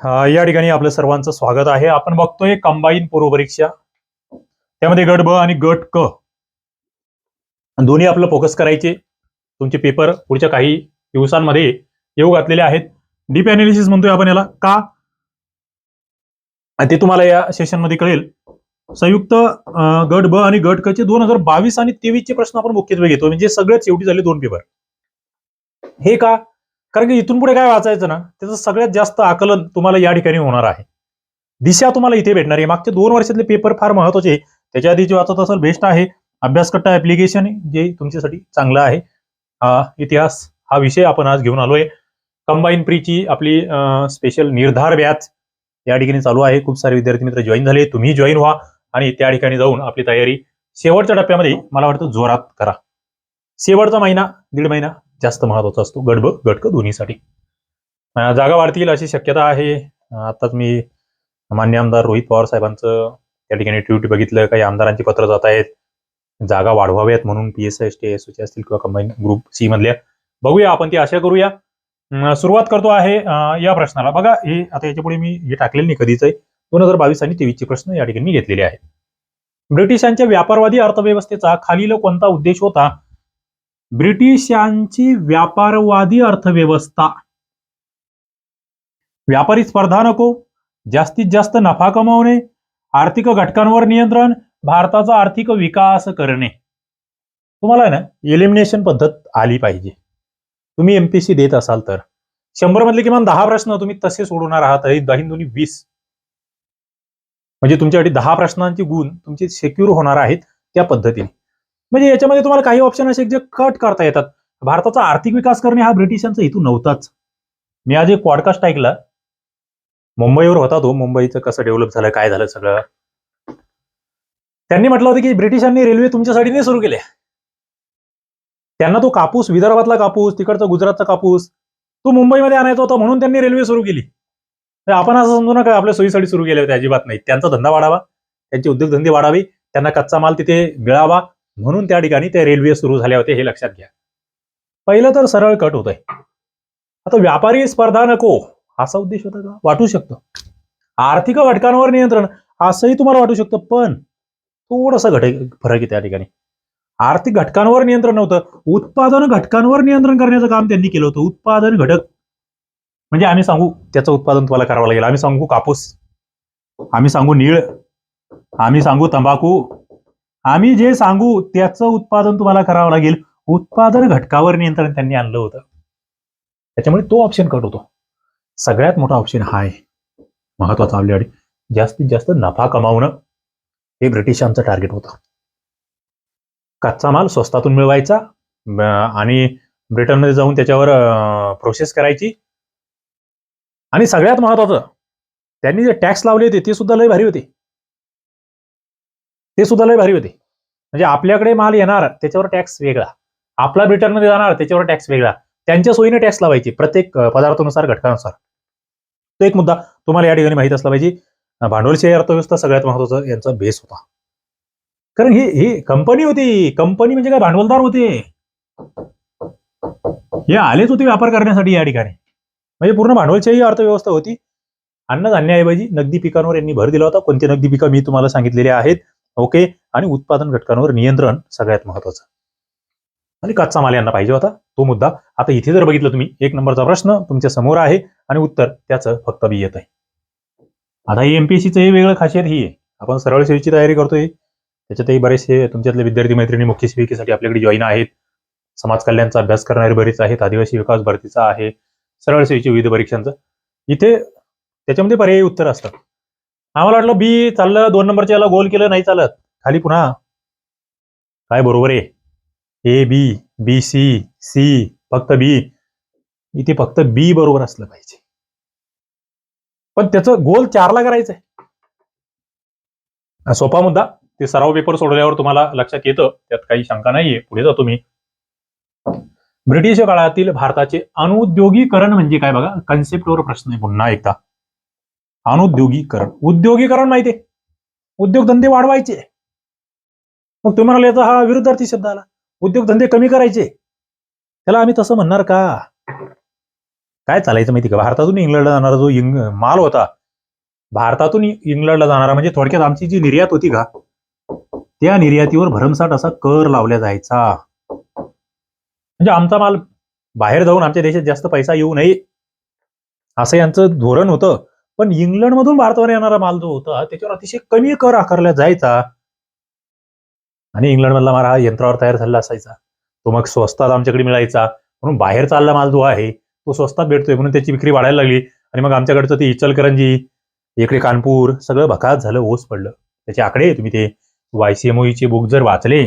या ठिकाणी आपलं सर्वांचं स्वागत आहे. आपण बघतोय कंबाईन पूर्वपरीक्षा. त्यामध्ये गट ब आणि गट क. दोन्ही आपलं फोकस करायचे. तुमचे पेपर पुढच्या काही दिवसांमध्ये येऊ घातलेले आहेत. डीप अनालिसिस म्हणतोय आपण याला. का? ते तुम्हाला या सेशनमध्ये कळेल. संयुक्त गट ब आणि गट क चे दोन हजार बावीस आणि तेवीस चे प्रश्न आपण मुख्यत्वे घेतो म्हणजे सगळ्यात शेवटी झाले दोन पेपर हे का? कारण की इथून पुढे काय वाचायचं ना त्याचं सगळ्यात जास्त आकलन तुम्हाला या ठिकाणी होणार आहे. दिशा तुम्हाला इथे भेटणार आहे. मागच्या दोन वर्षातले पेपर फार महत्त्वाचे आहे. त्याच्या आधी जे वाचत असेल बेस्ट आहे. अभ्यासकट्टा ऍप्लिकेशन जे तुमच्यासाठी चांगलं आहे. इतिहास हा विषय आपण आज घेऊन आलोय. कंबाईन प्रीची आपली स्पेशल निर्धार बॅच या ठिकाणी चालू आहे. खूप सारे विद्यार्थी मित्र जॉईन झाले. तुम्ही जॉईन व्हा आणि त्या ठिकाणी जाऊन आपली तयारी शेवटच्या टप्प्यामध्ये मला वाटतं जोरात करा. शेवटचा महिना दीड महिना जास्त महत्त्वाचा असतो. गडब गटक दोन्हीसाठी. जागा वाढतील अशी शक्यता आहे. आताच मी मान्य आमदार रोहित पवार साहेबांचं त्या ठिकाणी ट्विट बघितलं. काही आमदारांची पत्र जात आहेत. जागा वाढवाव्यात म्हणून P S S T S असतील किंवा कंबाईन ग्रुप सी मधल्या. बघूया आपण ती आशा करूया. सुरुवात करतो आहे या प्रश्नाला. बघा हे आता याच्यापुढे मी हे टाकलेलं नाही कधीच आहे. दोन हजार बावीस आणि तेवीसचे प्रश्न या ठिकाणी मी घेतलेले आहेत. ब्रिटिशांच्या व्यापारवादी अर्थव्यवस्थेचा खालील कोणता उद्देश होता? ब्रिटिशांची व्यापारवादी अर्थव्यवस्था. व्यापारी स्पर्धा नको जास्तीत जास्त नफा कमावणे आर्थिक घटकांवर नियंत्रण भारताचा आर्थिक विकास करणे. तुम्हाला ना एलिमिनेशन पद्धत आली पाहिजे. तुम्ही एमपीसी देत असाल तर. शंभर मधले किमान दहा प्रश्न तुम्ही तसे सोडवणार आहात आणि दोन्ही वीस. म्हणजे तुमच्यासाठी दहा प्रश्नांची गुण तुमचे सेक्युर होणार आहेत त्या पद्धतीने. म्हणजे याच्यामध्ये तुम्हाला काही ऑप्शन असे जे कट करता येतात. भारताचा आर्थिक विकास करणे हा ब्रिटिशांचा हेतू नव्हताच. मी आज एक पॉडकास्ट ऐकला. मुंबईवर होता तो. मुंबईचं कसं डेव्हलप झालं काय झालं सगळं. त्यांनी म्हटलं होतं की ब्रिटिशांनी रेल्वे तुमच्यासाठी नाही सुरू केले. त्यांना तो कापूस विदर्भातला कापूस तिकडचा गुजरातचा कापूस तो मुंबईमध्ये आणायचा होता म्हणून त्यांनी रेल्वे सुरू केली. तर आपण असं समजू नका आपल्या सोयीसाठी सुरू केले होते अजिबात नाही. त्यांचा धंदा वाढावा. त्यांचे उद्योगधंदे वाढावे. त्यांना कच्चा माल तिथे मिळावा. म्हणून त्या ठिकाणी त्या रेल्वे सुरू झाल्या होत्या हे लक्षात घ्या. पहिलं तर सरळ कट होत आहे आता व्यापारी स्पर्धा नको. असा उद्देश होता का? वाटू शकतो. आर्थिक घटकांवर नियंत्रण असंही तुम्हाला वाटू शकतं पण थोडासा घट फरक आहे त्या ठिकाणी. आर्थिक घटकांवर नियंत्रण नव्हतं. उत्पादन घटकांवर नियंत्रण करण्याचं काम त्यांनी केलं होतं. उत्पादन घटक. म्हणजे आम्ही सांगू त्याचं उत्पादन तुम्हाला करावं लागेल. आम्ही सांगू कापूस. आम्ही सांगू नीळ. आम्ही सांगू तंबाखू. आम्ही जे सांगू त्याचं उत्पादन तुम्हाला करावं लागेल. उत्पादन घटकावर नियंत्रण त्यांनी आणलं होतं. त्याच्यामुळे तो ऑप्शन कट होतो. सगळ्यात मोठा ऑप्शन हा आहे. महत्त्वाचा आपल्याकडे जास्तीत जास्त नफा कमावणं हे ब्रिटिशांचं टार्गेट होतं. कच्चा माल स्वस्तातून मिळवायचा आणि ब्रिटनमध्ये जाऊन त्याच्यावर प्रोसेस करायची. आणि सगळ्यात महत्वाचं त्यांनी जे टॅक्स लावले होते ते सुद्धा लय भारी होते. ते सुद्धा लय भारी होते. म्हणजे आपल्याकडे माल येणार त्याच्यावर टॅक्स वेगळा. आपला ब्रिटनमध्ये जाणार त्याच्यावर टॅक्स वेगळा. त्यांच्या सोयीने टॅक्स लावायची प्रत्येक पदार्थानुसार घटकानुसार. तो एक मुद्दा तुम्हाला या ठिकाणी माहीत असला पाहिजे. भांडवलशाही अर्थव्यवस्था सगळ्यात महत्त्वाचा यांचा बेस होता. कारण ही ही कंपनी होती. कंपनी म्हणजे काय? भांडवलदार होते. हे आलेच होते व्यापार करण्यासाठी या ठिकाणी. म्हणजे पूर्ण भांडवलशाही अर्थव्यवस्था होती. अन्नधान्याऐवजी नगदी पिकांवर यांनी भर दिला होता. कोणती नगदी पिकं मी तुम्हाला सांगितलेली आहेत? ओके? आणि उत्पादन घटकांवर नियंत्रण सगळ्यात महत्वाचं. आणि कच्चा माल यांना पाहिजे होता. तो मुद्दा आता इथे जर बघितलं तुम्ही एक नंबरचा प्रश्न तुमच्यासमोर आहे आणि उत्तर त्याचं फक्त बी येत आहे आता ही एमपीएससीचं हे वेगळं खासियत ही आहे. आपण सरळ सेवेची तयारी करतोय. त्याच्यातही बरेचसे तुमच्यातले विद्यार्थी मैत्रिणी मुख्य सेविकेसाठी आपल्याकडे जॉईन आहेत. समाज कल्याणचा अभ्यास करणारे बरेच आहेत. आदिवासी विकास भरतीचा आहे. सरळ सेवेची विविध परीक्षांचा. इथे त्याच्यामध्ये पर्यायी उत्तर असतात आम्हाला वाटलं बी चाललं दोन नंबरच्या याला गोल केलं नाही चालत. खाली पुन्हा. काय बरोबर आहे? A B B C C फक्त बी इथे फक्त बी बरोबर असलं पाहिजे. पण त्याचं गोल चारला करायचंय. आहे सोपा मुद्दा. ते सराव पेपर सोडल्यावर तुम्हाला लक्षात येतं. त्यात काही शंका नाहीये. पुढे जातो मी ब्रिटिश काळातील भारताचे अनुद्योगीकरण म्हणजे काय बघा? कन्सेप्टवर प्रश्न आहे पुन्हा एकदा. अनुद्योगीकरण उद्योगीकरण माहितीये. उद्योगधंदे वाढवायचे. मग तुम्ही म्हणाले याचा हा विरुद्धार्थी शब्द आला. उद्योगधंदे कमी करायचे. त्याला आम्ही तसं म्हणणार का? काय चालायचं माहिती का? भारतातून इंग्लंडला जाणारा जो इंग माल होता भारतातून इंग्लंडला जाणारा म्हणजे थोडक्यात आमची जी निर्यात होती का त्या निर्यातीवर भरमसाठ असा कर लावला जायचा. म्हणजे आमचा माल बाहेर जाऊन आमच्या देशात जास्त पैसा येऊ नये असं यांचं धोरण होतं. पण इंग्लंडमधून भारतावर येणारा माल जो होता त्याच्यावर अतिशय कमी कर आकारला जायचा. आणि इंग्लंडमधला माल हा यंत्रावर तयार झालेला असायचा. तो मग स्वस्तात आमच्याकडे मिळायचा. म्हणून बाहेर चालला माल जो आहे तो स्वस्तात भेटतोय. म्हणून त्याची विक्री वाढायला लागली. आणि मग आमच्याकडचं ते इचलकरंजी इकडे कानपूर सगळं भकास झालं ओस पडलं. त्याचे आकडे तुम्ही ते वायसीएमओईचे बुक जर वाचले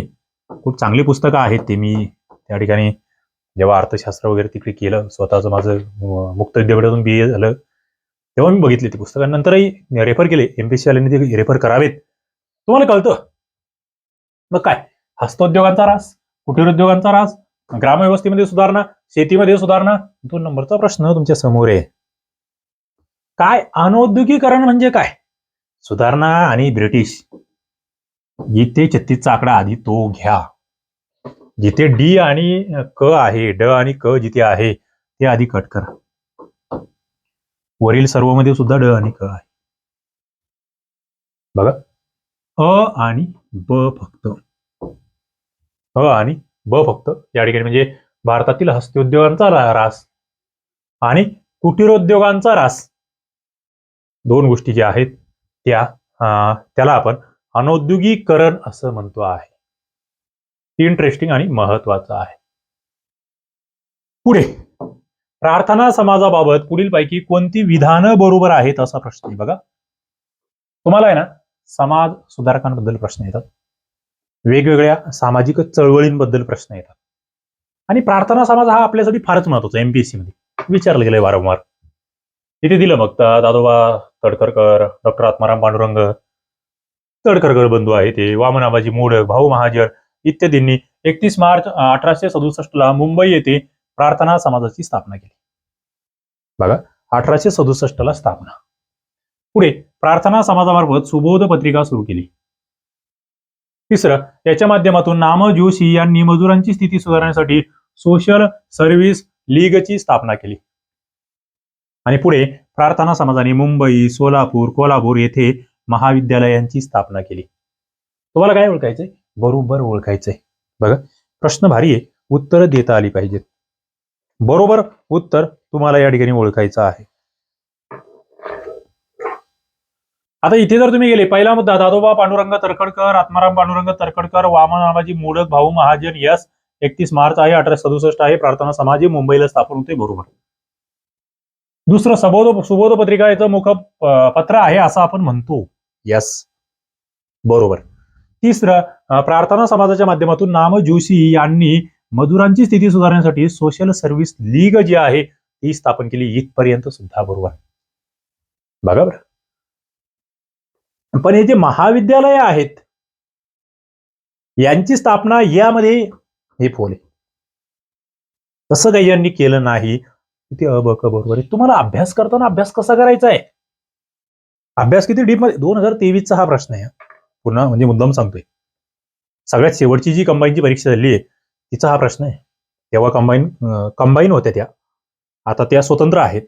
खूप चांगली पुस्तकं आहेत ते मी त्या ठिकाणी जेव्हा अर्थशास्त्र वगैरे तिकडे केलं स्वतःचं माझं मुक्त विद्यापीठातून बी ए झालं तेव्हा मी बघितली ती पुस्तकं. नंतरही रेफर केले. एमपीसी वाल्यांनी ते रेफर करावेत. तुम्हाला कळतं? मग काय? हस्तोद्योगांचा रास कुटीर उद्योगांचा रास ग्रामव्यवस्थेमध्ये सुधारणा शेतीमध्ये सुधारणा दोन नंबरचा प्रश्न तुमच्यासमोर आहे. काय? अनौद्योगिकरण म्हणजे काय? सुधारणा आणि ब्रिटिश. जिथे छत्तीसचा आकडा आधी तो घ्या. जिथे डी आणि क आहे ड आणि क जिथे आहे ते आधी कट करा. वरील सर्वमध्ये सुद्धा ड आणि क आहे. बघा. अ आणि ब फक्त. अ आणि ब फक्त. या ठिकाणी म्हणजे भारतातील हस्तोद्योगांचा रास आणि कुटीरोद्योगांचा रास. दोन गोष्टी ज्या आहेत त्या अं, त्याला आपण अनौद्योगिकरण असं म्हणतो आहे. इंटरेस्टिंग आणि महत्वाचं आहे. पुढे. प्रार्थना समाजाबाबत पुढीलपैकी कोणती विधानं बरोबर आहेत असा प्रश्न आहे बघा. तुम्हाला आहे ना समाज सुधारकांबद्दल प्रश्न येतात. वेगवेगळ्या सामाजिक चळवळींबद्दल प्रश्न येतात. आणि प्रार्थना समाज हा आपल्यासाठी फारच महत्त्वाचा एमपीएससी मध्ये. विचारलं गेलंय वारंवार. इथे दिलं मग दादोबा तडकरकर डॉक्टर आत्माराम पांडुरंग तडकरकर बंधू आहे ते वामन आबाजी मोडक भाऊ महाजन इत्यादींनी एकतीस मार्च अठराशे सदुसष्ट ला मुंबई येथे प्रार्थना समाजाची स्थापना केली. बघा अठराशे सदुसष्ट ला स्थापना. पुढे प्रार्थना समाजामार्फत सुबोध पत्रिका सुरू केली. तिसरं याच्या माध्यमातून नाम जोशी यांनी मजुरांची स्थिती सुधारण्यासाठी सोशल सर्व्हिस लीगची स्थापना केली. आणि पुढे प्रार्थना समाजाने मुंबई सोलापूर कोल्हापूर येथे महाविद्यालयांची स्थापना केली. तुम्हाला काय ओळखायचंय? बरोबर ओळखायचंय. बघा प्रश्न भारी आहे. उत्तर देता आली पाहिजेत. बरोबर उत्तर तुम्हाला या ठिकाणी ओळखायचं आहे. आता इथे जर तुम्ही गेले पहिला मुद्दा दादोबा पांडुरंग तरखडकर आत्माराम पांडुरंग तरखडकर वामन आबाजी मोडक भाऊ महाजन यस एकतीस मार्च आहे अठराशे सदुसष्ट आहे प्रार्थना समाज मुंबईला स्थापन होते बरोबर. दुसरं सबोध सुबोध पत्रिका याचं मुख पत्र आहे असं आपण म्हणतो. यस. बरोबर. तिसरं प्रार्थना समाजाच्या माध्यमातून नाम जोशी यांनी मजुरांची स्थिती सुधारण्यासाठी सोशल सर्व्हिस लीग जी आहे ती स्थापन केली. इथपर्यंत सुद्धा बरोबर बघा बरं. पण हे जे महाविद्यालय आहेत यांची स्थापना यामध्ये हे फोल आहे. तसं काही यांनी केलं नाही. ते अबक बरोबर आहे. तुम्हाला अभ्यास करताना अभ्यास कसा करायचा आहे? अभ्यास किती डीपमध्ये? दोन हजार तेवीसचा हा प्रश्न आहे. पुन्हा म्हणजे मुद्दाम सांगतोय. सगळ्यात शेवटची जी कंबाईनची परीक्षा झाली आहे तिचा हा प्रश्न आहे. तेव्हा कंबाईन कंबाईन होत्या त्या आता त्या स्वतंत्र आहेत.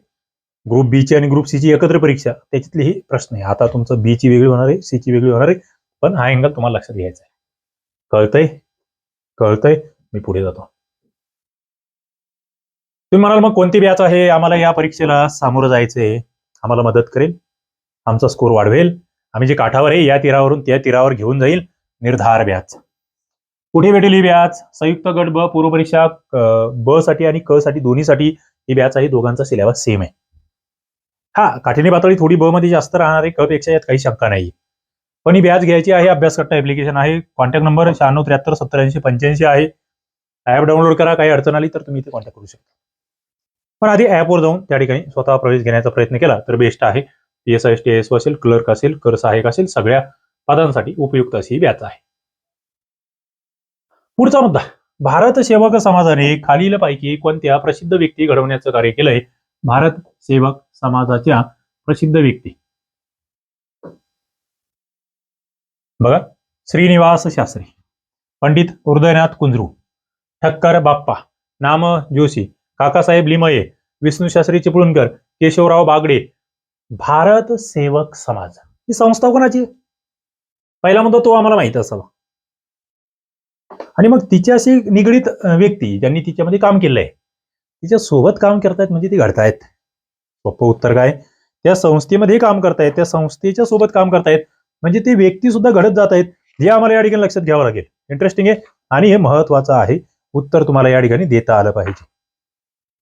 ग्रुप बी ची आणि ग्रुप सी ची एकत्र परीक्षा त्याच्यातली ही प्रश्न आहे. आता तुमचं बी ची वेगळी होणार आहे सी ची वेगळी होणार आहे पण हा अँगल तुम्हाला लक्षात घ्यायचा आहे. कळतंय? कळतंय? मी पुढे जातो. तुम्ही म्हणाल मग कोणती बॅच आहे? आम्हाला या परीक्षेला सामोरं जायचंय. आम्हाला मदत करेल. आमचा स्कोर वाढवेल. आम्ही जे काठावर आहे या तीरावरून त्या तीरावर घेऊन जाईल. निर्धार बॅच कुठे भेटेल ही बॅच संयुक्त गट ब पूर्व परीक्षा ब साठी आणि क साठी दोन्हीसाठी ही बॅच आहे. दोघांचा सिलेबस सेम आहे. हा काठिण्य पातळी थोडी ब मध्ये जास्त राहणार आहे. क पेक्षा यात काही शंका नाही. पण ही बॅच घ्यायची आहे अभ्यास करता ऍप्लिकेशन आहे. कॉन्टॅक्ट नंबर शहाण्णव त्र्याहत्तर सत्तर ऐंशी पंच्याऐंशी आहे. ऍप डाउनलोड करा. काही अडचण आली तर तुम्ही इथे कॉन्टॅक्ट करू शकता. पण आधी ॲपवर जाऊन त्या ठिकाणी स्वतः प्रवेश घेण्याचा प्रयत्न केला तर बेस्ट आहे. P S I T S असेल क्लर्क असेल कर सहाय्यक असेल सगळ्या पदांसाठी उपयुक्त अशी व्याज बॅच आहे. पुढचा मुद्दा. भारत सेवक समाजाने खालीलपैकी कोणत्या प्रसिद्ध व्यक्ती घडवण्याचं कार्य केलंय? भारत सेवक समाजाच्या प्रसिद्ध व्यक्ती. बघा श्रीनिवास शास्त्री पंडित हृदयनाथ कुंजरू ठक्कर बाप्पा नाम जोशी काकासाहेब लिमये विष्णू शास्त्री चिपळूणकर केशवराव बागडे. भारत सेवक समाज. ही संस्था कोणाची? पहिला मुद्दा तो आम्हाला माहीत असावा. आणि मग तिच्याशी निगडीत व्यक्ती ज्यांनी तिच्यामध्ये काम केलंय तिच्या सोबत काम करतायत म्हणजे ती घडतायत. सोपं उत्तर काय? त्या संस्थेमध्ये काम करतायत त्या संस्थेच्या सोबत काम करतायत. म्हणजे ते व्यक्ती सुद्धा घडत जात आहेत हे आम्हाला या ठिकाणी लक्षात घ्यावं लागेल. इंटरेस्टिंग आहे? आणि हे महत्वाचं आहे. उत्तर तुम्हाला या ठिकाणी देता आलं पाहिजे.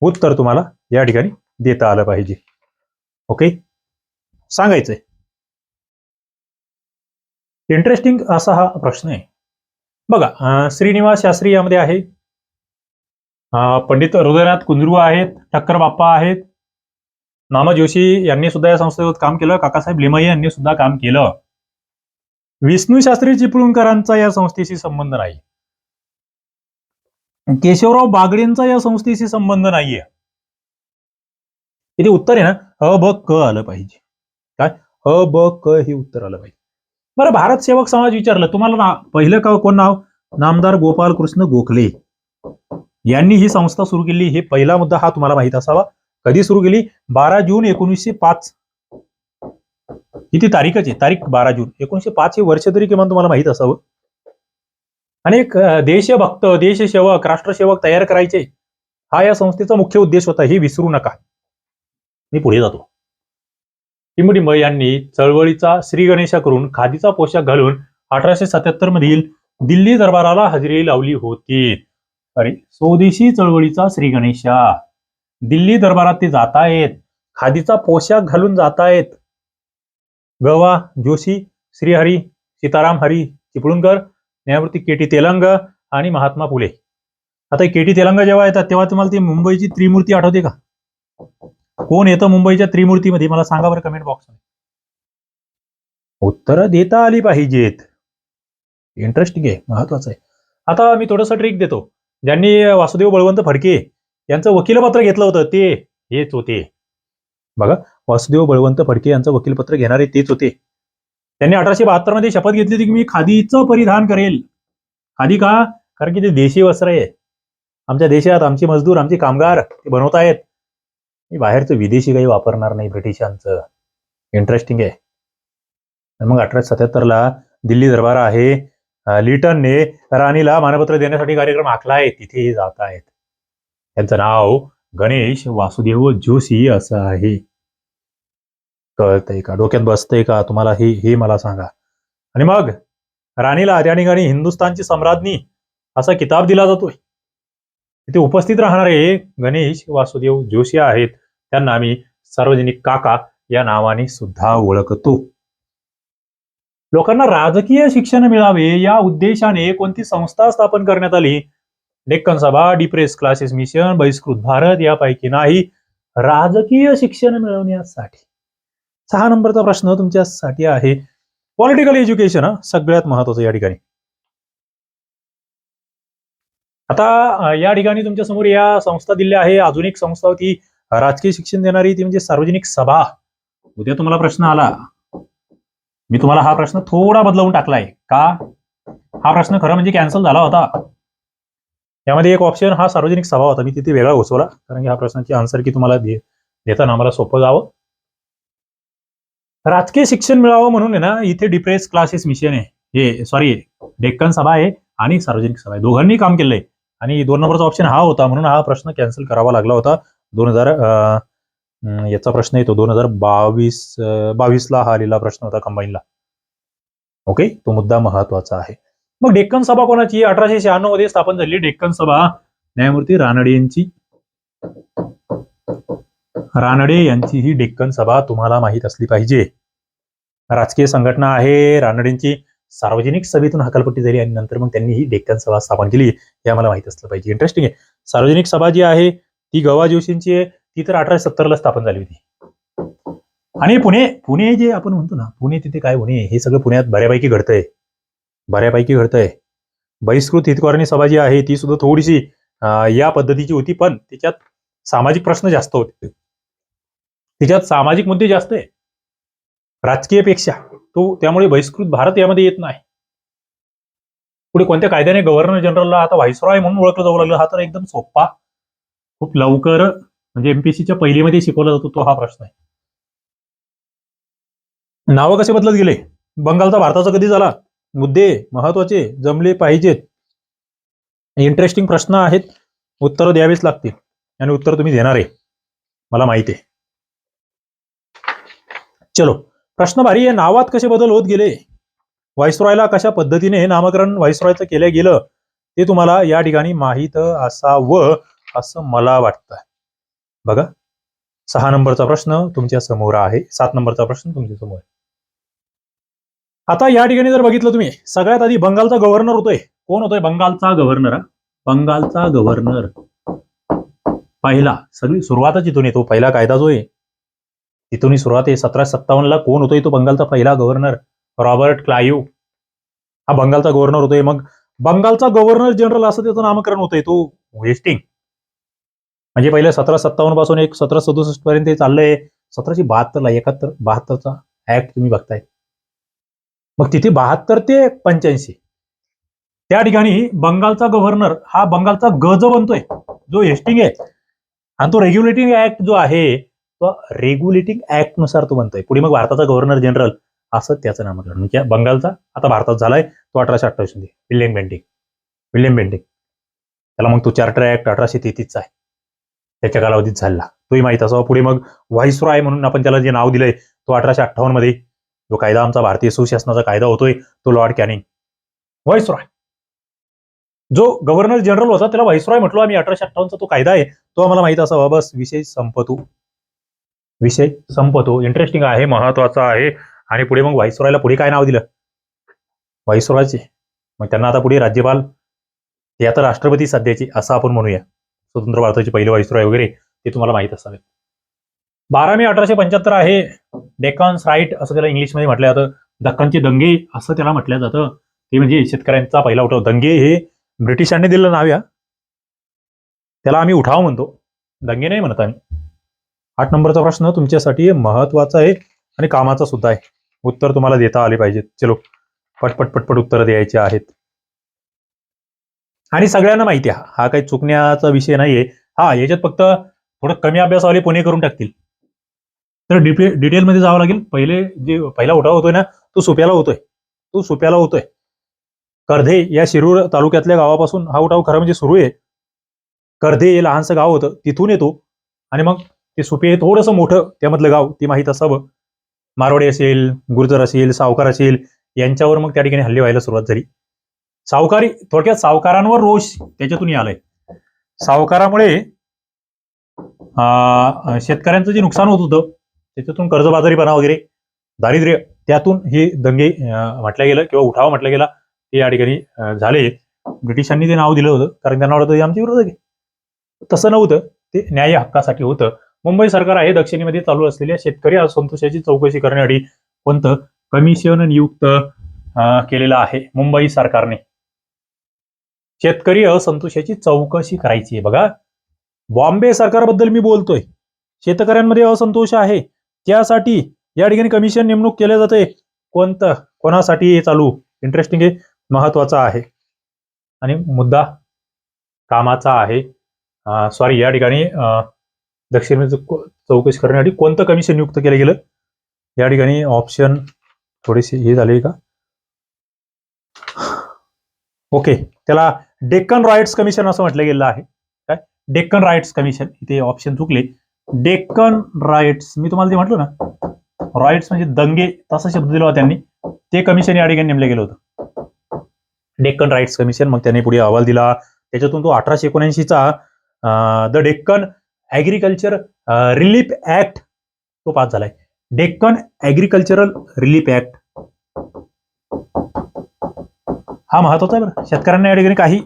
उत्तर तुम्हाला या ठिकाणी देता आलं पाहिजे. ओके सांगायचंय. इंटरेस्टिंग असा हा प्रश्न आहे. बघा श्रीनिवास शास्त्री यामध्ये आहे. पंडित हृदयनाथ कुंजरू आहेत ठक्कर बाप्पा आहेत. नामा जोशी यांनी सुद्धा या संस्थेवर काम केलं काकासाहेब लिमये यांनी सुद्धा काम केलं. विष्णू शास्त्री चिपळूणकरांचा या संस्थेशी संबंध नाही. केशवराव बागडेंचा या संस्थेशी संबंध नाहीये. इथे उत्तर आहे ना अ ब क आलं पाहिजे. काय? अ ब क हे उत्तर आलं पाहिजे. बरं भारत सेवक समाज विचारलं तुम्हाला ना पहिलं का हो, कोण नाव? नामदार गोपाल कृष्ण गोखले. यांनी ही संस्था सुरू केली. हे पहिला मुद्दा हा तुम्हाला माहीत असावा. कधी सुरू केली? बारा जून एकोणीसशे पाच. किती तारीखच आहे? तारीख बारा जून. एकोणीसशे पाच हे वर्ष तरी किमान तुम्हाला माहीत असावं. आणि एक देशभक्त देशसेवक राष्ट्रसेवक तयार करायचे. हा या संस्थेचा मुख्य उद्देश होता. हे विसरू नका. मी पुढे जातो. टिंबडिंब यांनी चळवळीचा श्रीगणेशा करून खादीचा पोशाख घालून अठराशे सत्याहत्तर मधील दिल्ली दरबाराला हजेरी लावली होती. अरे स्वदेशी चळवळीचा श्रीगणेशा. दिल्ली दरबारात ते जातायत. खादीचा पोशाख घालून जातायत. गवा जोशी श्रीहरी सीताराम हरी चिपळूणकर न्यायमूर्ती के टी तेलंग आणि महात्मा फुले. आता के टी तेलंग जेव्हा येतात तेव्हा तुम्हाला ती मुंबईची त्रिमूर्ती आठवते का? कोण येतं मुंबईच्या त्रिमूर्तीमध्ये? मला सांगा बरं कमेंट बॉक्समध्ये उत्तरं देता आली पाहिजेत. इंटरेस्टिंग आहे महत्वाचं आहे. आता मी थोडंसं ट्रिक देतो. ज्यांनी वासुदेव बळवंत फडके यांचं वकीलपत्र घेतलं होतं ते हेच होते. बघा वासुदेव बळवंत फडके यांचं वकीलपत्र घेणारे तेच होते. त्यांनी अठराशे बहात्तरमध्ये शपथ घेतली होती की मी खादीचं परिधान करेल. खादी का? कारण की ते देशी वस्त्र आहे. आमच्या देशात आमचे मजदूर आमचे कामगार ते बनवत आहेत मी बाहेरचं विदेशी काही वापरणार नाही ब्रिटिशांचं. इंटरेस्टिंग आहे. मग अठराशे सत्याहत्तरला दिल्ली दरबार आहे. लिटनने राणीला मानपत्र देण्यासाठी कार्यक्रम आखला आहे. तिथे जात आहेत. त्यांचं नाव गणेश वासुदेव जोशी असं आहे. कळतंय का? डोक्यात बसतंय का? तुम्हाला हे हे मला सांगा. आणि मग राणीला त्या ठिकाणी हिंदुस्थानची सम्राज्ञी असा किताब दिला जातोय. तिथे उपस्थित राहणारे गणेश वासुदेव जोशी आहेत. त्यांना आम्ही सार्वजनिक काका या नावाने सुद्धा ओळखतो. लोकांना राजकीय शिक्षण मिळावे या उद्देशाने कोणती संस्था स्थापन करण्यात आली? डेक्कन सभा डिप्रेस क्लासेस मिशन बहिष्कृत भारत यापैकी नाही. राजकीय शिक्षण मिळवण्यासाठी. सहा नंबरचा प्रश्न तुमच्यासाठी आहे. पॉलिटिकल एज्युकेशन सगळ्यात महत्वाचं या ठिकाणी. आता या ठिकाणी तुमच्यासमोर या संस्था दिल्या आहे. अजून एक संस्था होती. राजकीय शिक्षण देणारी ती म्हणजे सार्वजनिक सभा. उद्या तुम्हाला प्रश्न आला. मी तुम्हाला हा प्रश्न थोडा बदलवून टाकलाय. का? हा प्रश्न खरं म्हणजे कॅन्सल झाला होता. यामध्ये एक ऑप्शन हा सार्वजनिक सभा होता. मी तिथे वेगळा घुसवला कारण की हा प्रश्नाची आन्सर की तुम्हाला दे- देताना आम्हाला सोपं जावं. राजकीय शिक्षण मिळावं म्हणून आहे ना इथे डिप्रेस क्लासेस मिशन आहे. हे सॉरी डेक्कन सभा आहे आणि सार्वजनिक सभा आहे. दोघांनी काम केलंय. आणि दोन नंबरचा ऑप्शन हा होता म्हणून हा प्रश्न कॅन्सल करावा लागला होता. दोन हजार याचा प्रश्न येतो. दोन हजार बावीस बावीसला हा आलेला प्रश्न होता कंबाईनला ओके तो मुद्दा महत्त्वाचा आहे. मग डेक्कन सभा कोणाची? अठराशे शहाण्णवमध्ये स्थापन झाली डेक्कन सभा. न्यायमूर्ती रानडे यांची. रानडे यांची ही डेक्कन सभा तुम्हाला माहीत असली पाहिजे. राजकीय संघटना आहे. रानडेंची सार्वजनिक सभेतून हकालपट्टी झाली आणि नंतर मग त्यांनी ही डेक्कन सभा स्थापन केली. हे आम्हाला माहीत असलं पाहिजे. इंटरेस्टिंग आहे. सार्वजनिक सभा जी आहे ती गवा जोशींची आहे ती तर अठराशे सत्तरला स्थापन झाली होती. आणि पुणे पुणे जे आपण म्हणतो ना पुणे तिथे काय होणे हे सगळं पुण्यात बऱ्यापैकी घडतंय. बऱ्यापैकी घडतंय. बहिष्कृत हितकवारणी सभा जी आहे ती सुद्धा थोडीशी या पद्धतीची होती पण त्याच्यात सामाजिक प्रश्न जास्त होते. त्याच्यात सामाजिक मुद्दे जास्त आहे. राजकीयपेक्षा तो त्यामुळे बहिष्कृत भारत यामध्ये येत नाही. पुढे कोणत्या कायद्याने गव्हर्नर जनरलला आता व्हाईसरॉय म्हणून ओळखलं जाऊ लागलं हा तर एकदम सोपा खूप लवकर म्हणजे एमपीसीच्या पहिलीमध्ये शिकवला जातो तो हा प्रश्न आहे. नावं कसे बदलत गेले? बंगालचा भारताचा कधी झाला? मुद्दे महत्त्वाचे जमले पाहिजेत. इंटरेस्टिंग प्रश्न आहेत. उत्तर द्यावेच लागतील. आणि उत्तर तुम्ही देणार आहे. मला माहिती आहे. चलो. प्रश्न भारी आहे. नावात कसे बदल होत गेले? व्हाईसरॉयला कशा पद्धतीने नामकरण व्हाईसरॉयचं केलं गेलं? ते तुम्हाला या ठिकाणी माहीत असावं. असं मला वाटतं बघा. सहा नंबरचा प्रश्न तुमच्यासमोर आहे. सात नंबरचा प्रश्न तुमच्यासमोर आहे. आता या ठिकाणी जर बघितलं तुम्ही सगळ्यात आधी बंगालचा गव्हर्नर होतोय. कोण होतोय बंगालचा गव्हर्नर बंगालचा गव्हर्नर पहिला सगळी सुरुवातच इथून येतो. पहिला कायदा जो आहे तिथून सुरुवात आहे. सतराशे सत्तावन्न ला कोण होतोय तो बंगालचा पहिला गव्हर्नर रॉबर्ट क्लायू. हा बंगालचा गव्हर्नर होतोय. मग बंगालचा गव्हर्नर जनरल असं त्याचं नामकरण होतंय तो. वेस्टिंग म्हणजे पहिले सतरा सत्तावन्नपासून एक सतरा सदुसष्ट पर्यंत हे चाललंय. सतराशे बहात्तरला एकाहत्तर बहात्तरचा ऍक्ट तुम्ही बघताय. मग तिथे बहात्तर ते पंच्याऐंशी. त्या ठिकाणी बंगालचा गव्हर्नर हा बंगालचा गज बनतोय. जो हेस्टिंग आहे आणि तो रेग्युलेटिंग ऍक्ट जो आहे तो रेग्युलेटिंग ऍक्टनुसार तो बनतोय. पुढे मग भारताचा गव्हर्नर जनरल असं त्याचं नामकरण म्हणजे बंगालचा आता भारतात झालाय तो अठराशे अठ्ठावीसमध्ये. William Bentinck. William Bentinck. त्याला मग तो चार्टर ऍक्ट अठराशे तेहतीसचा आहे. त्याच्या कालावधीत झाला. तोही माहीत असावा. पुढे मग व्हाईसरॉय म्हणून आपण त्याला जे नाव दिलंय तो अठराशे अठ्ठावन्नमध्ये जो कायदा आमचा भारतीय सुशासनाचा कायदा होतोय तो लॉर्ड कॅनिंग. व्हाईसरॉय जो गव्हर्नर जनरल होता त्याला व्हाईसरॉय म्हटलो आम्ही. अठराशे अठ्ठावन्नचा तो कायदा आहे तो आम्हाला माहीत असावा. बस विषय संपतो. विषय संपतो. इंटरेस्टिंग आहे महत्त्वाचा आहे. आणि पुढे मग व्हाईसरॉयला पुढे काय नाव दिलं? व्हाईसरॉयचे मग त्यांना आता पुढे राज्यपाल ते आता राष्ट्रपती सध्याचे असं आपण म्हणूया. स्वतंत्र भारताचे पहिले व्हाईसरॉय वगैरे ते तुम्हाला माहीत असावे. बारा मे अठराशे पंच्याहत्तर आहे डेकॉन्स राईट असं त्याला इंग्लिशमध्ये म्हटलं जातं. दक्कनचे दंगे असं त्याला म्हटलं जातं. ते म्हणजे शेतकऱ्यांचा पहिला उठाव. दंगे हे ब्रिटिशांनी दिलेलं नाव या. त्याला आम्ही उठाव म्हणतो. दंगे नाही म्हणत आम्ही. आठ नंबरचा प्रश्न तुमच्यासाठी महत्त्वाचा आहे आणि कामाचा सुद्धा आहे. उत्तर तुम्हाला देता आले पाहिजेत. चलो पटपट पटपट उत्तर द्यायचे आहेत. आणि सगळ्यांना माहिती आहे. हा काही चुकण्याचा विषय नाहीये. हा याच्यात फक्त थोडं कमी अभ्यासवाले पुणे करून टाकतील. तर डिटे डिटेलमध्ये जावं लागेल. पहिले जे पहिला उठाव होतोय ना तो सुप्याला होतोय. तो सुप्याला होतोय. कर्धे या शिरूर तालुक्यातल्या गावापासून हा उठाव खरं म्हणजे सुरू आहे. कर्धे हे लहानसं गाव होतं. तिथून येतो. आणि मग ते सुपे हे थोडंसं मोठं त्यामधलं गाव ते माहीत असावं. मारवाडी असेल गुर्जर असेल सावकार असेल यांच्यावर मग त्या ठिकाणी हल्ले व्हायला सुरुवात झाली. सावकारी थोडक्यात सावकारांवर रोष त्याच्यातून आलाय सावकारामुळे अं, शेतकऱ्यांचं जे नुकसान होत होतं त्याच्यातून कर्जबाजारीपणा वगैरे दारिद्र्य त्यातून हे दंगे म्हटलं गेलं किंवा उठाव म्हटलं गेला ते या ठिकाणी झाले. ब्रिटिशांनी ते नाव दिलं होतं कारण त्यांना वाटतं आमची विरोध आहे. तसं नव्हतं ते न्याय हक्कासाठी होतं. मुंबई सरकार आहे दक्षिणेमध्ये चालू असलेल्या शेतकरी असंतोषाची चौकशी करण्यासाठी कोणतं कमिशन नियुक्त केलेलं आहे मुंबई सरकारने. शेतकरी असंतोषाची चौकशी करायची आहे. बघा बॉम्बे सरकारबद्दल मी बोलतोय. शेतकऱ्यांमध्ये असंतोष आहे. त्यासाठी या ठिकाणी कमिशन नेमणूक केलं जाते. कोणतं कोणासाठी हे चालू? इंटरेस्टिंग आहे महत्त्वाचा आहे. आणि मुद्दा कामाचा आहे. सॉरी या ठिकाणी दक्षिण चौकशी करण्यासाठी कोणतं कमिशन नियुक्त केलं गेलं? या ठिकाणी ऑप्शन थोडेसे हे झाले का? ओके त्याला डेक्कन राईट्स कमिशन असं म्हटलं गेलं आहे. काय? Deccan riots commission. इथे ऑप्शन चुकले. डेक्कन राईट्स मी तुम्हाला ते म्हटलं ना राईट्स म्हणजे दंगे तसा शब्द दिला होता त्यांनी. ते कमिशन या ठिकाणी नेमलं गेलं होतं. डेक्कन राईट्स कमिशन मग त्यांनी पुढे अहवाल दिला. त्याच्यातून तो अठराशे एकोणऐंशीचा the Deccan agriculture relief act तो पास झालाय. डेक्कन ॲग्रिकल्चरल रिलीफ ऍक्ट हा महत्त्वाचा आहे बरं. शेतकऱ्यांना या ठिकाणी काही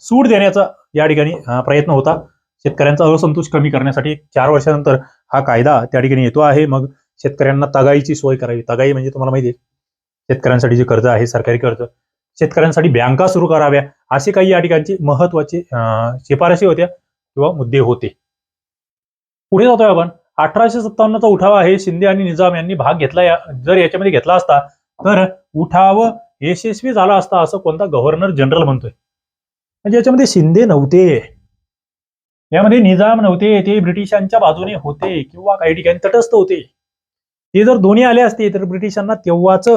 सूट देण्याचा या ठिकाणी प्रयत्न होता. शेतकऱ्यांचा असंतोष कमी करण्यासाठी चार वर्षानंतर हा कायदा त्या ठिकाणी येतो आहे. मग शेतकऱ्यांना तगाईची सोय करावी. तगाई म्हणजे तुम्हाला माहिती आहे शेतकऱ्यांसाठी जे कर्ज आहे सरकारी कर्ज शेतकऱ्यांसाठी बँका सुरू कराव्या असे काही या ठिकाणचे महत्त्वाचे शिफारशी होत्या किंवा मुद्दे होते. पुढे जातोय आपण. अठराशे सत्तावन्नचा उठाव आहे. शिंदे आणि निजाम यांनी भाग घेतला या जर याच्यामध्ये घेतला असता तर उठाव यशस्वी झाला असता असं कोणता गव्हर्नर जनरल म्हणतोय? म्हणजे याच्यामध्ये शिंदे नव्हते. यामध्ये निजाम नव्हते ते ब्रिटिशांच्या बाजूने होते किंवा काही ठिकाणी तटस्थ होते. ते जर दोन्ही आले असते तर ब्रिटिशांना तेव्हाच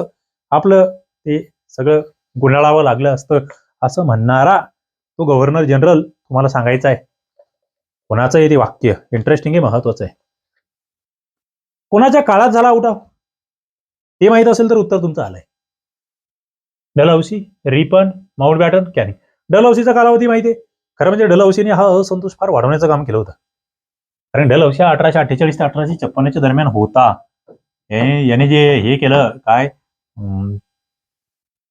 आपलं ते सगळं गुंडाळावं लागलं असतं असं म्हणणारा तो गव्हर्नर जनरल तुम्हाला सांगायचा आहे. कोणाचं आहे ते वाक्य? इंटरेस्टिंग आहे महत्वाचं आहे. कोणाच्या काळात झाला उठाव? ते माहीत असेल तर उत्तर तुमचं आलंय. Dalhousie Ripon Mountbatten Canning. डलहौसीचा कालावधी माहिती आहे खरं म्हणजे डलहौसीने हा असंतोष फार वाढवण्याचं काम केलं होतं. कारण डलहौसी अठराशे अठ्ठेचाळीस ते अठराशे छप्पन्नच्या दरम्यान होता. याने जे हे केलं काय? संस्थान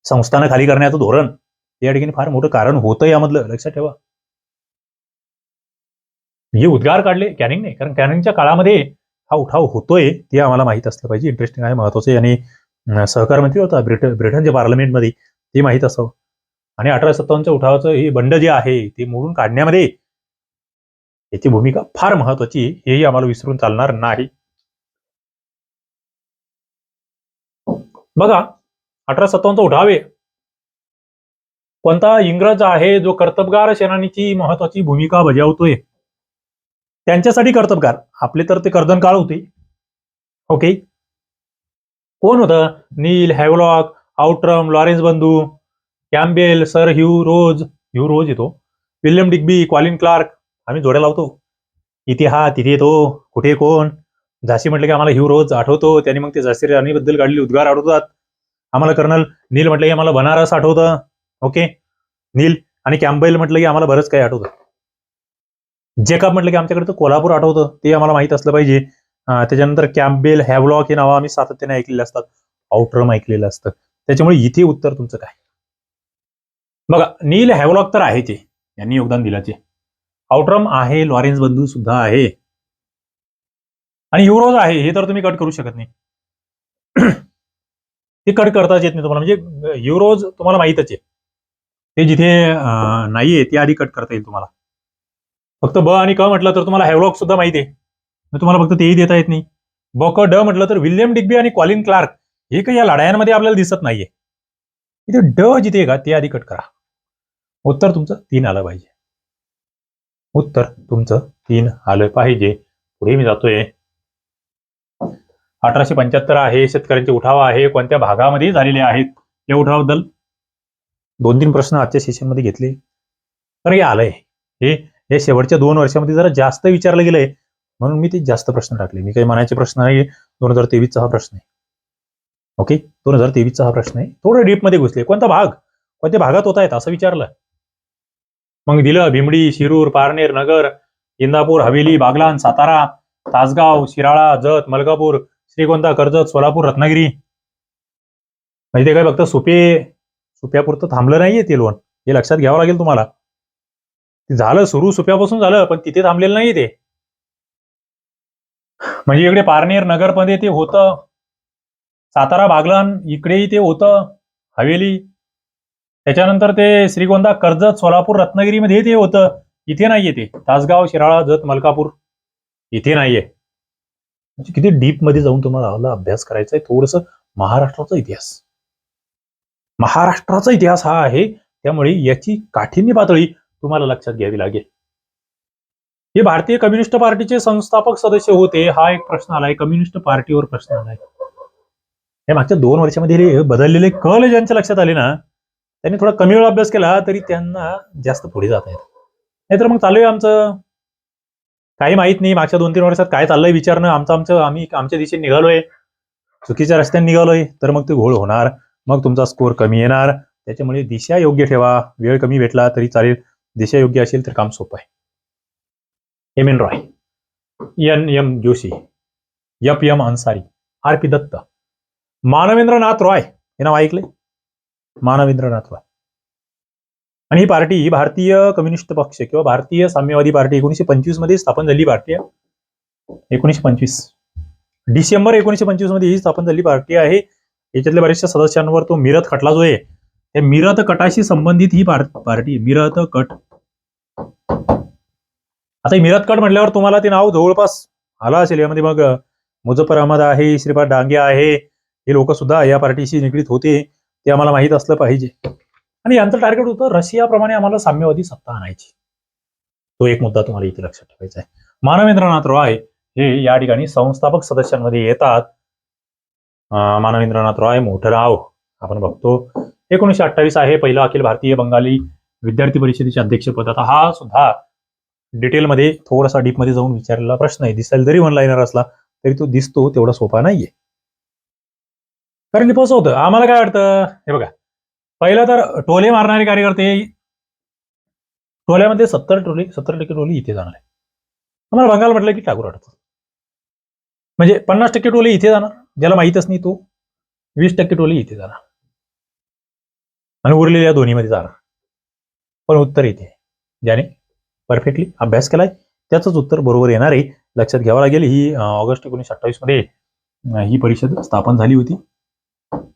संस्थानं खाली करण्याचं धोरण. या ठिकाणी फार मोठं कारण होतं यामधलं. लक्षात ठेवा. हे उद्गार काढले कॅनिंग नाही कारण कॅनिंगच्या काळामध्ये हा उठाव होतोय ते आम्हाला माहीत असलं पाहिजे. इंटरेस्टिंग आहे महत्वाचं आणि सहकार मंत्री होता. ब्रिटन ब्रिटनच्या पार्लमेंटमध्ये ते माहीत असावं आणि अठरा सत्तावन्नच्या उठावाचं हे बंड जे आहे ते मोडून काढण्यामध्ये याची भूमिका फार महत्वाची हेही आम्हाला विसरून चालणार नाही. बघा अठरा सत्तावन्नचा उठाव आहे. कोणता इंग्रज आहे जो कर्तबगार सेनानीची महत्वाची भूमिका बजावतोय? त्यांच्यासाठी कर्तबगार. आपले तर ते कर्दन काळ होते. ओके कोण होतं? नील हॅवलॉक आउट्रम लॉरेन्स बंधू Campbell sir Hugh Rose Hugh Rose येतो. विल्यम डिग्बी कॉलिन क्लार्क आम्ही जोड्या लावतो. इथे हा तिथे येतो. कुठे कोण? झाशी म्हटलं की आम्हाला ह्यू रोज आठवतो. त्यांनी मग ते झाशी राणीबद्दल काढलेले उद्गार आठवतात आम्हाला कर्नल नील म्हटलं की आम्हाला बनारस आठवतं. ओके? नील आणि कॅम्बेल म्हटलं की आम्हाला बरंच काही आठवतं. जेकब म्हटलं की आमच्याकडे तर कोल्हापूर आठवतं. ते आम्हाला माहीत असलं पाहिजे. त्याच्यानंतर कॅम्पबेल हॅवलॉक हे नावं आम्ही सातत्याने ऐकलेले असतात. आउटरम ऐकलेलं असतं. त्याच्यामुळे इथे उत्तर तुमचं काय? बघा नील हॅवलॉक तर आहे ते. यांनी योगदान दिलं ते. आउटरम आहे लॉरेन्स बंधू सुद्धा आहे. आणि युरोज आहे हे तर तुम्ही कट करू शकत नाही. ते कट करताच येत नाही तुम्हाला. म्हणजे युरोज तुम्हाला माहीतच आहे. ते जिथे नाहीये ते आधी कट करता येईल तुम्हाला. फक्त ब आणि क म्हटलं तर तुम्हाला हॅवलॉक सुद्धा माहिती आहे. मग तुम्हाला फक्त तेही देता येत नाही. बॉक ड म्हटलं तर विल्यम डिग्बी आणि कॉलिन क्लार्क हे काही या लढायांमध्ये आपल्याला दिसत नाहीये. इथे ड जिथे का ते आधी कट करा. उत्तर तुमचं तीन आलं पाहिजे. उत्तर तुमचं तीन आलं पाहिजे. पुढे मी जातोय. अठराशे पंच्याहत्तर आहे शेतकऱ्यांचे उठाव आहे कोणत्या भागामध्ये झालेले आहेत? या उठावाबद्दल दोन तीन प्रश्न आजच्या सेशनमध्ये घेतले. तर हे आलंय. हे हे शेवटच्या दोन वर्षामध्ये जरा जास्त विचारलं गेलंय. म्हणून मी ते जास्त प्रश्न टाकले. मी काही म्हणायचे प्रश्न नाही दोन हजार तेवीसचा हा प्रश्न आहे. ओके? दोन हजार तेवीसचा हा प्रश्न आहे. थोडं डीपमध्ये घुसले. कोणता भाग? कोणत्या भागात होत आहेत असं विचारलं. मग दिलं भिमडी शिरूर पारनेर नगर इंदापूर हवेली बागलान सातारा तासगाव शिराळा जत मलकापूर श्रीगोंदा कर्जत सोलापूर रत्नागिरी. म्हणजे ते काय फक्त सुपे सुप्यापुरतं थांबलं नाहीये ते लोन हे लक्षात घ्यावं लागेल तुम्हाला. ते झालं सुरू सुप्यापासून झालं पण तिथे थांबलेलं नाहीये ते. म्हणजे इकडे पारनेर नगरमध्ये ते होतं. सातारा बागलान इकडेही ते होतं. हवेली. त्याच्यानंतर ते श्रीगोंदा कर्जत सोलापूर रत्नागिरीमध्ये ते होतं. इथे नाहीये ते. तासगाव शिराळा जत मलकापूर. इथे नाहीये. म्हणजे किती डीपमध्ये जाऊन तुम्हाला आला अभ्यास करायचा आहे. थोडस महाराष्ट्राचा इतिहास. महाराष्ट्राचा इतिहास हा आहे. त्यामुळे याची काठिण्य पातळी तुम्हाला लक्षात घ्यावी लागेल. हे भारतीय कम्युनिस्ट पार्टीचे संस्थापक सदस्य होते हा एक प्रश्न आलाय कम्युनिस्ट पार्टीवर प्रश्न आलाय. हे मागच्या दोन वर्षामध्ये बदललेले कल ज्यांच्या लक्षात आले ना त्यांनी थोडा कमी वेळ अभ्यास केला तरी त्यांना जास्त पुढे जात आहेत नाहीतर मग चालू आहे आमचं. काही माहीत नाही मागच्या दोन तीन वर्षात काय चाललंय विचारणं आमचं आमचं आम्ही आमच्या दिशेने निघालोय. चुकीच्या रस्त्याने निघालोय तर मग ते घोळ होणार. मग तुमचा स्कोर कमी येणार. त्याच्यामुळे दिशा योग्य ठेवा. वेळ कमी भेटला तरी चालेल. दिशा योग्य असेल तर काम सोपं आहे. M N Roy N M Joshi F M Ansari R P Dutt Manvendranath Roy हे नाव ऐकले मानवेंद्रनाथ रॉय. आणि ही पार्टी ही भारतीय कम्युनिस्ट पक्ष किंवा भारतीय साम्यवादी पार्टी एकोणीशे पंचवीसमध्ये स्थापन झाली भारतीय एकोणीसशे पंचवीस. डिसेंबर एकोणीशे पंचवीसमध्ये ही स्थापन झाली पार्टी आहे. याच्यातल्या बऱ्याचशा सदस्यांवर तो मिरत खटला जो आहे त्या मिरत कटाशी संबंधित ही पार्टी मिरत कट. आता ही कट म्हटल्यावर तुम्हाला ते नाव जवळपास आलं असेल. यामध्ये मग मुझफ्फर अहमद आहे श्रीपाद डांगे आहे हे लोक सुद्धा या पार्टीशी निगडीत होते ते आम्हाला माहीत असलं पाहिजे. आणि यांचं टार्गेट होतं रशियाप्रमाणे आम्हाला साम्यवादी सत्ता आणायची. तो एक मुद्दा तुम्हाला इथे लक्षात ठेवायचा आहे. मानवेंद्रनाथ रॉय हे या ठिकाणी संस्थापक सदस्यांमध्ये येतात. मानवेंद्रनाथ रॉय मोठं राव आपण बघतो. एकोणीशे अठ्ठावीस आहे पहिला अखिल भारतीय बंगाली विद्यार्थी परिषदेचे अध्यक्षपद. आता हा सुद्धा डिटेलमध्ये थोडासा डीपमध्ये जाऊन विचारलेला प्रश्न आहे. दिसायला जरी वन लाईनर असला तरी तो दिसतो तेवढा सोपा नाहीये. कारण की कसं होतं. आम्हाला काय वाटतं? हे बघा. पहिलं तर टोले मारणारे कार्यकर्ते टोल्यामध्ये सत्तर टोले सत्तर टक्के टोले इथे जाणार आहे आम्हाला बंगाल म्हटलं की टाकूर वाटतं म्हणजे पन्नास टक्के टोले इथे जाणार. ज्याला माहीतच नाही तो वीस टक्के टोले इथे जाणार. आणि उरलेल्या दोन्हीमध्ये जाणार. पण उत्तर इथे. ज्याने परफेक्टली अभ्यास केलाय. त्याचंच उत्तर बरोबर येणार आहे. लक्षात घ्यावं लागेल ही ऑगस्ट एकोणीसशे अठ्ठावीसमध्ये ही परिषद स्थापन झाली होती.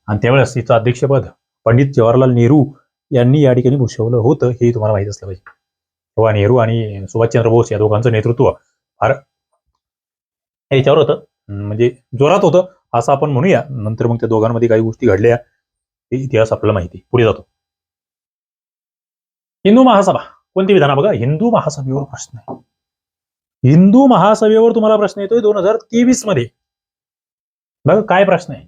आणि त्यावेळेस तिचं अध्यक्षपद पंडित जवाहरलाल नेहरू यांनी या ठिकाणी भूषवलं होतं हे तुम्हाला माहीत असलं पाहिजे. तेव्हा नेहरू आणि सुभाषचंद्र बोस या दोघांचं नेतृत्व फार याच्यावर होतं. म्हणजे जोरात होतं असं आपण म्हणूया. नंतर मग त्या दोघांमध्ये काही गोष्टी घडल्या. हे इतिहास आपल्याला माहिती पुढे जातो. हिंदू महासभा. कोणती विधान? बघा हिंदू महासभेवर प्रश्न आहे. हिंदू महासभेवर तुम्हाला प्रश्न येतोय दोन हजार तेवीसमध्ये. बघा काय प्रश्न आहे?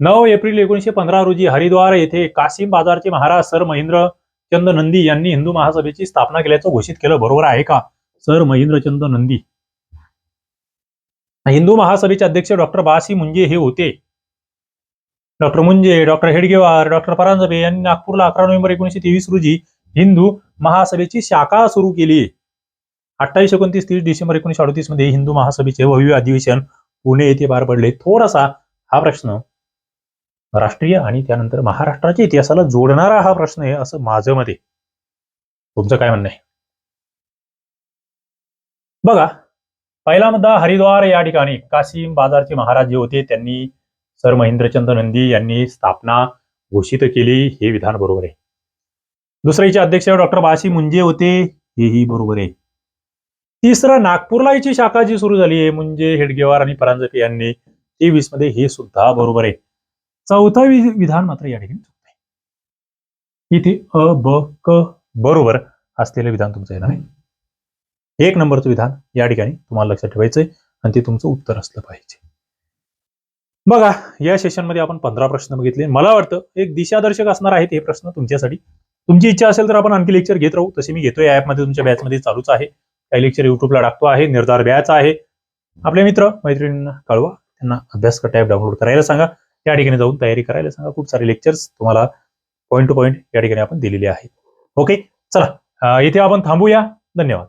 नऊ एप्रिल एकोणीशे पंधरा रोजी हरिद्वार येथे कासिम बाजारचे महाराज सर महेंद्र चंद नंदी यांनी हिंदू महासभेची स्थापना केल्याचं घोषित केलं. बरोबर आहे का? सर महेंद्रचंद नंदी. हिंदू महासभेचे अध्यक्ष डॉक्टर बासी मुंजे हे होते. Doctor Moonje doctor Hedgewar doctor Paranjpe यांनी नागपूरला अकरा नोव्हेंबर एकोणीशे तेवीस रोजी हिंदू महासभेची शाखा सुरू केली. अठ्ठावीस एकोणतीस तीस डिसेंबर एकोणीशे अडतीसमध्ये हिंदू महासभेचे भव्य अधिवेशन पुणे येथे पार पडले. थोडासा हा प्रश्न राष्ट्रीय आणि त्यानंतर महाराष्ट्राच्या इतिहासाला जोडणारा हा प्रश्न आहे असं माझं मत आहे. तुमचं काय म्हणणं आहे? बघा पहिला मुद्दा हरिद्वार या ठिकाणी. कासिम बाजारचे महाराज जे होते त्यांनी सर महेंद्रचंद नंदी यांनी स्थापना घोषित केली. हे विधान बरोबर आहे. दुसऱ्याचे अध्यक्ष डॉक्टर बाशी मुंजे होते. हेही बरोबर आहे. तिसरा नागपूरला याची शाखा जी सुरू झाली आहे म्हणजे हेडगेवार आणि परांजपे यांनी तेवीसमध्ये हे सुद्धा बरोबर आहे. चौथं विधान मात्र या ठिकाणी चुकत आहे. इथे अ ब क बरोबर असलेलं विधान तुमचं येणार आहे. एक नंबरचं विधान या ठिकाणी तुम्हाला लक्षात ठेवायचंय आणि ते तुमचं उत्तर असलं पाहिजे. बघा या सेशनमध्ये आपण पंधरा प्रश्न बघितले. मला वाटतं एक दिशादर्शक असणार आहेत हे प्रश्न तुमच्यासाठी तुमची इच्छा असेल तर आपण आणखी लेक्चर घेत राहू. तसे मी घेतोय ऍपमध्ये तुमच्या बॅचमध्ये चालूच आहे. काही लेक्चर युट्यूबला टाकतो आहे. निर्धार बॅच आहे. आपले मित्र मैत्रिणींना कळवा त्यांना अभ्यास करता ॲप डाउनलोड करायला सांगा. त्या ठिकाणी जाऊन तयारी करायला सांगा. खूप सारे लेक्चर्स तुम्हाला पॉईंट टू पॉईंट या ठिकाणी आपण दिलेले आहेत. ओके चला येथे इथे आपण थांबूया. धन्यवाद.